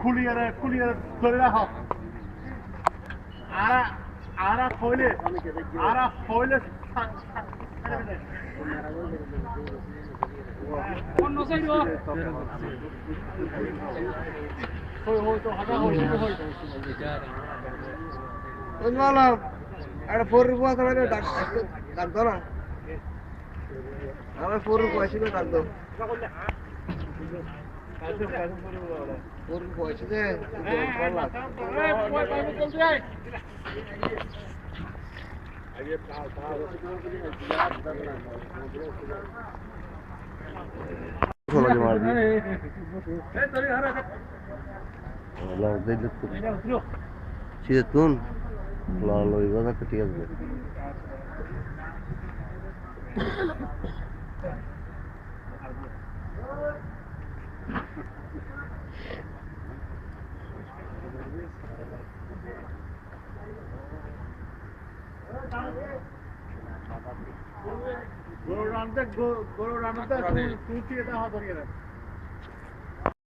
খুলিয়ে রে খুলিয়ে ধরে রাখো। আরা আরা ফইলে আরা ফইলে অন্য সাইড হই হই তো, হাতা হই হই। বললাম একটা ফোরের কুয়া তোমার ডাক ডাকতো না। আমার ফোরের কুয়া ছিল ডাকতো Kadın kadın vuruyor böyle. Vurun koysun he. Valla. He koy beni kılacak. Olacağım abi. Ben tabii hareket. Allah deli tut. Çiğde tun. Allah Allah yuva da kötü yazdı. গরু রানতে গরু রানতে তুলছি এটা হাত ধরিয়ে